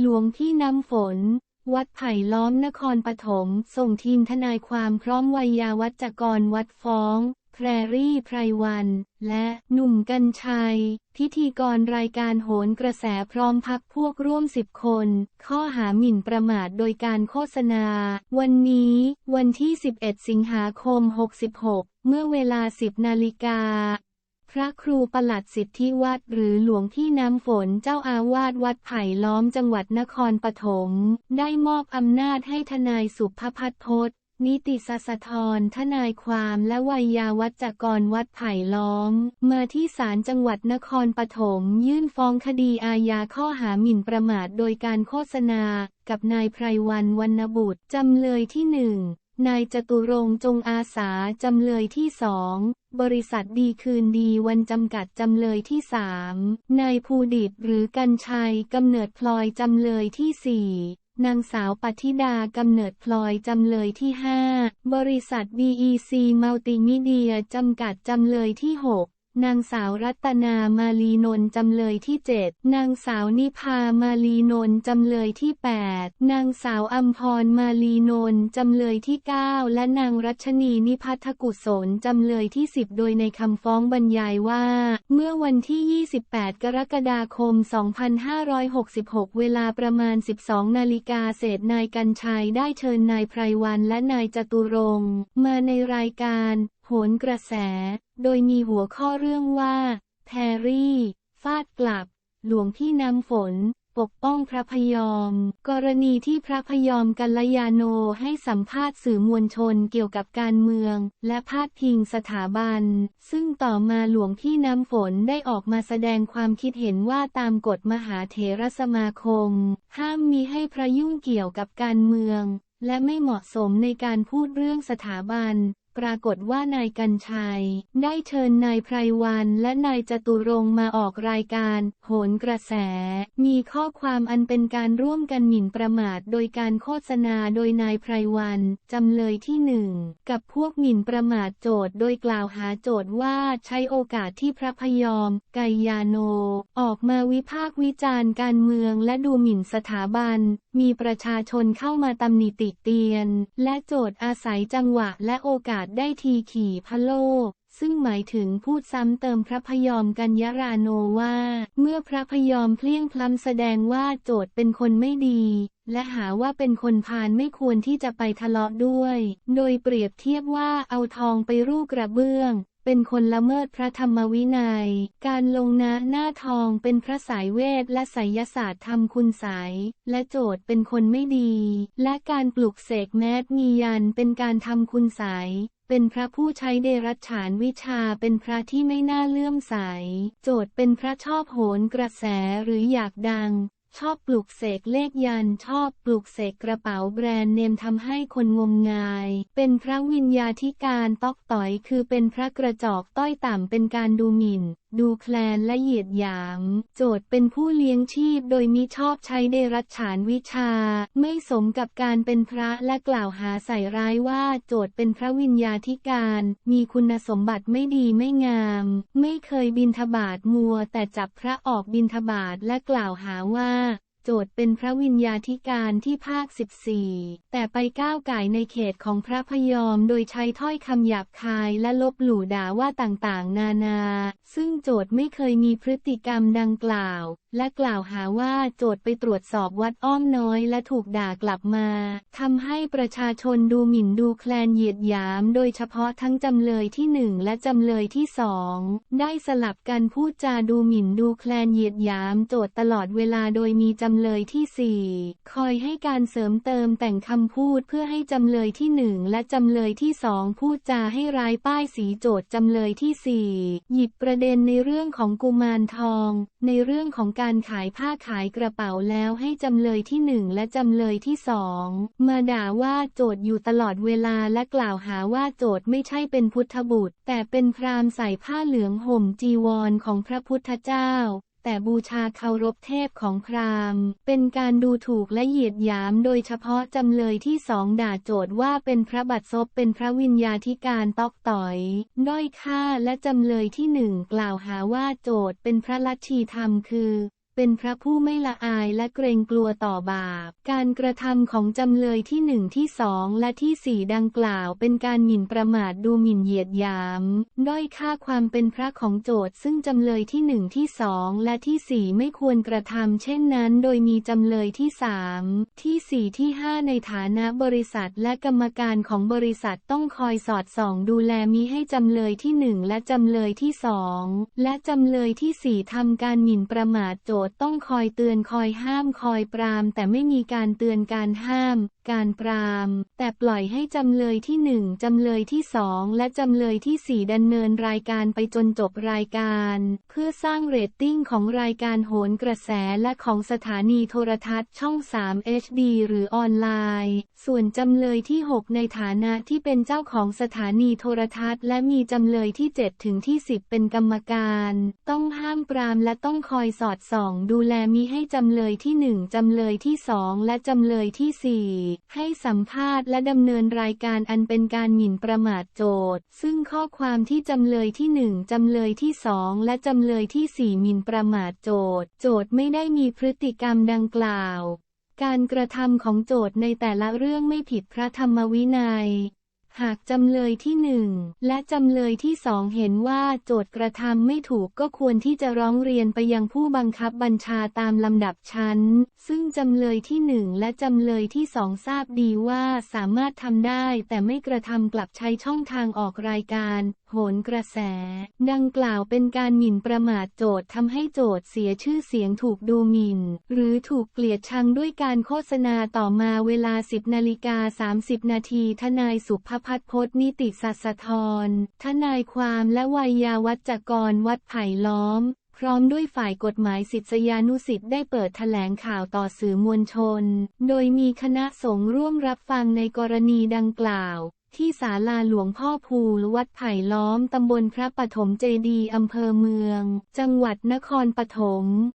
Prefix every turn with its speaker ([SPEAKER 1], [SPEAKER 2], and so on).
[SPEAKER 1] หลวงพี่น้ำฝน วัดไผ่ล้อมนครปฐม ส่งทีมทนายความพร้อมวัยยาวัจกรวัดฟ้อง แพรรี่ไพรวัน และหนุ่มกัญชัย พิธีกรรายการโหนกระแสพร้อมพักพวกร่วมสิบคน ข้อหาหมิ่นประมาทโดยการโฆษณา วันนี้ วันที่ 11 สิงหาคม 66 เมื่อเวลา 10 นาฬิกา พระครูประหลัดสิทธิวัดหรือหลวงพี่น้ำฝนเจ้าอาวาสวัดไผ่ล้อมจังหวัดนครปฐมได้มอบอำนาจให้ทนายสุภพัฒน์พจน์นิติสสธรทนายความและวัยยาวัจกรวัดไผ่ล้อม มาที่ศาลจังหวัดนครปฐมยื่นฟ้องคดีอาญาข้อหาหมิ่นประมาทโดยการโฆษณา กับนายไพรวันวรรณบุตรจำเลยที่หนึ่งนายจตุรงจงอาสาจำเลยที่สอง บริษัทดีคืนดีวันจำกัดจำเลยที่สามนายภูดิตหรือกันชัยกำเนิดพลอยจำเลยที่สี่นางสาวปัทิดากำเนิดพลอยจำเลยที่ห้าบริษัท BEC Multimedia จำกัดจำเลยที่หก นางสาวรัตนามาลีนนท์จำเลยที่ 7 นางสาวนิพามาลีนนท์จำเลยที่ 8 นางสาวอัมพรมาลีนนท์จำเลยที่ 9 และนางรัชนีนิพัทธกุศลจำเลยที่ 10 โดยในคำฟ้องบรรยายว่า เมื่อวันที่ 28 กรกฎาคม 2566 เวลาประมาณ 12 นาฬิกาเศษนายกัญชัยได้เชิญนายไพรวันและนายจตุรงมาในรายการโหนกระแส โดยมีหัวข้อเรื่องว่า แพรรี่ ฟาดกลับ หลวงพี่น้ำฝน ปกป้องพระพยอม กรณีที่พระพยอมกัลยาโนให้สัมภาษณ์สื่อมวลชนเกี่ยวกับการเมือง และพาดพิงสถาบัน ซึ่งต่อมาหลวงพี่น้ำฝนได้ออกมาแสดงความคิดเห็นว่าตามกฎมหาเถรสมาคม ห้ามมีให้พระยุ่งเกี่ยวกับการเมืองและไม่เหมาะสมในการพูดเรื่องสถาบัน ปรากฏว่านายกัญชัย ได้เชิญนายไพรวันและนายจตุรงมาออกรายการ โหนกระแส มีข้อความอันเป็นการร่วมกันหมิ่นประมาทโดยการโฆษณาโดยนายไพรวันจำเลยที่หนึ่งกับพวกหมิ่นประมาทโจทย์โดยกล่าวหาโจทย์ว่าใช้โอกาสที่พระพยอม ไกยาโน ออกมาวิพากษ์วิจารณ์การเมืองและดูหมิ่นสถาบัน มีประชาชนเข้ามาตำหนิติเตียน และโจทย์อาศัยจังหวะและโอกาสได้ทีขี่พะโลก ซึ่งหมายถึงพูดซ้ำเติมพระพยอมกัญญาราโนว่า เมื่อพระพยอมเพลี่ยงพล้ำแสดงว่าโจทย์เป็นคนไม่ดี และหาว่าเป็นคนพาลไม่ควรที่จะไปทะเลาะด้วย โดยเปรียบเทียบว่าเอาทองไปรูปกระเบื้องเป็นคนละเมิดพระธรรมวินัย การลงนะหน้าทองเป็นพระสายเวทและไสยศาสตร์ทำคุณสาย และโจทย์เป็นคนไม่ดี และการปลุกเสกแมสมียันเป็นการทำคุณสาย เป็นพระผู้ใช้เดรัจฉานวิชาเป็นพระที่ไม่น่าเลื่อมใส โจทย์เป็นพระชอบโหนกระแสหรืออยากดัง ชอบปลุกเสกเลขยันชอบปลุกเสกกระเป๋าแบรนด์เนมทำให้คนงมงาย เป็นพระวิญญาธิการตอกต่อยคือเป็นพระกระจอกต้อยต่ำเป็นการดูหมิ่น ดูแคลนและเหยียดหยาม โจทย์เป็นผู้เลี้ยงชีพโดยมิชอบใช้เดรัจฉานวิชา ไม่สมกับการเป็นพระและกล่าวหาใส่ร้ายว่าโจทย์เป็นพระวิญญาธิการ มีคุณสมบัติไม่ดีไม่งาม ไม่เคยบินทบาทมัวแต่จับพระออกบินทบาทและกล่าวหาว่า โจทย์เป็นพระวิญญาธิการที่ภาค 14 แต่ไปก้าวไก่ในเขตของพระพยอมโดยใช้ถ้อยคำหยาบคายและลบหลู่ด่าว่าต่างๆ นานา ซึ่งโจทย์ไม่เคยมีพฤติกรรมดังกล่าว และกล่าวหาว่าโจทย์ไปตรวจสอบวัดอ้อมน้อยและถูกด่ากลับมาทำให้ประชาชนดูหมิ่นดูแคลนเหยียดหยาม โดยเฉพาะทั้งจำเลยที่หนึ่งและจำเลยที่สองได้สลับกันพูดจาดูหมิ่นดูแคลนเหยียดหยาม โจทย์ตลอดเวลาโดยมีจำำเลยที่สี่คอยให้การเสริมเติมแต่งคำพูดเพื่อให้จำเลยที่หนึ่งและจำเลยที่สองพูดจาให้ร้ายป้ายสีโจทย์จำเลยที่สี่หยิบประเด็นในเรื่องของกุมารทอง ในเรื่องของการขายผ้าขายกระเป๋าแล้วให้จำเลยที่หนึ่งและจำเลยที่สองมาด่าว่าโจทย์อยู่ตลอดเวลาและกล่าวหาว่าโจทย์ไม่ใช่เป็นพุทธบุตร แต่เป็นพราหมณ์ใส่ผ้าเหลืองห่มจีวรของพระพุทธเจ้า แต่บูชาเคารพเทพของพราหมณ์ เป็นการดูถูกและเหยียดหยามโดยเฉพาะจำเลยที่สองด่าโจทย์ว่าเป็นพระบัตรซบเป็นพระวิญญาธิการตอกต่อย ด้อยค่าและจำเลยที่หนึ่งกล่าวหาว่าโจทย์เป็นพระลัทธิธรรมคือ เป็นพระผู้ไม่ละอายและเกรงกลัวต่อบาป การกระทำของจำเลยที่หนึ่งที่สองและที่สี่ดังกล่าวเป็นการหมิ่นประมาทดูหมิ่นเหยียดหยาม ด้อยค่าความเป็นพระของโจทซึ่งจำเลยที่หนึ่งที่สองและที่สี่ไม่ควรกระทำเช่นนั้น โดยมีจำเลยที่สามที่สี่ที่ห้าในฐานะบริษัทและกรรมการของบริษัทต้องคอยสอดส่องดูแลมิให้จำเลยที่หนึ่งและจำเลยที่สองและจำเลยที่สี่ทำการหมิ่นประมาทโจทย์ต้องคอยเตือนคอยห้ามคอยปราม แต่ไม่มีการเตือนการห้าม การปราม แต่ปล่อยให้จำเลยที่หนึ่งจำเลยที่สองและจำเลยที่สี่ดำเนินรายการไปจนจบรายการ เพื่อสร้างเรตติ้งของรายการโหนกระแสและของสถานีโทรทัศน์ช่อง 3 HD หรือออนไลน์ ส่วนจำเลยที่ 6 ในฐานะที่เป็นเจ้าของสถานีโทรทัศน์ และมีจำเลยที่ 7 ถึงที่ 10 เป็นกรรมการ ต้องห้ามปรามและต้องคอยสอดส่องดูแลมิให้จำเลยที่1จำเลยที่2และจำเลยที่4ให้สัมภาษณ์และดำเนินรายการอันเป็นการหมิ่นประมาทโจทย์ซึ่งข้อความที่จำเลยที่1จำเลยที่2และจำเลยที่4หมิ่นประมาทโจทย์โจทย์ไม่ได้มีพฤติกรรมดังกล่าว การกระทำของโจทย์ในแต่ละเรื่องไม่ผิดพระธรรมวินัย หากจำเลยที่หนึ่งและจำเลยที่สองเห็นว่าโจทกระทำไม่ถูกก็ควรที่จะร้องเรียนไปยังผู้บังคับบัญชาตามลำดับชั้น ซึ่งจำเลยที่หนึ่งและจำเลยที่สองทราบดีว่าสามารถทำได้ แต่ไม่กระทำกลับใช้ช่องทางออกรายการโหนกระแส ดังกล่าวเป็นการหมิ่นประมาทโจทย์ทำให้โจทย์เสียชื่อเสียงถูกดูหมิ่น หรือถูกเกลียดชังด้วยการโฆษณาต่อมาเวลา 10นาฬิกา30 นาทีทนายสุภพัฒน์พจนิติสัสธรทนายความและวัยยาวัจกรวัดไผ่ล้อมพร้อมด้วยฝ่ายกฎหมายศิษยานุสิทธิ์ได้เปิดแถลงข่าวต่อสื่อมวลชน โดยมีคณะสงฆ์ร่วมรับฟังในกรณีดังกล่าว ที่ศาลาหลวงพ่อภูลวัดไผ่ล้อมตำบลพระปฐมเจดีอำเภอเมือง จังหวัดนครปฐม